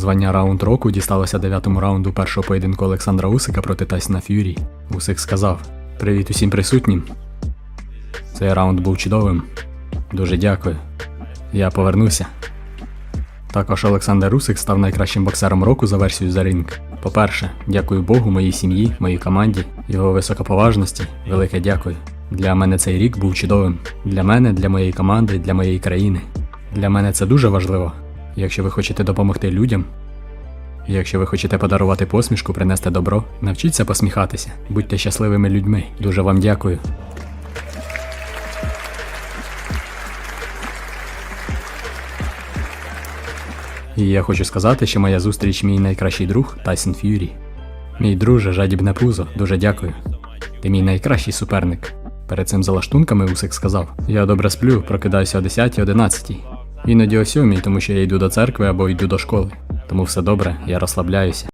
Звання раунд року дісталося дев'ятому раунду першого поєдинку Олександра Усика проти Тайсона Ф'юрі. Усик сказав: Привіт усім присутнім. Цей раунд був чудовим. Дуже дякую. Я повернуся. Також Олександр Усик став найкращим боксером року за версією за ринг. По-перше, дякую Богу, моїй сім'ї, моїй команді, його високоповажності. Велике дякую. Для мене цей рік був чудовим. Для мене, для моєї команди, для моєї країни. Для мене це дуже важливо. Якщо ви хочете допомогти людям, якщо ви хочете подарувати посмішку, принести добро, навчіться посміхатися. Будьте щасливими людьми. Дуже вам дякую. І я хочу сказати, що моя зустріч мій найкращий друг Тайсон Ф'юрі. Мій друже, жадібне пузо, дуже дякую. Ти мій найкращий суперник. Перед цим залаштунками Усик сказав: Я добре сплю, прокидаюся о 10-11. Іноді о 7, тому що я йду до церкви або йду до школи. Тому все добре, я розслабляюся.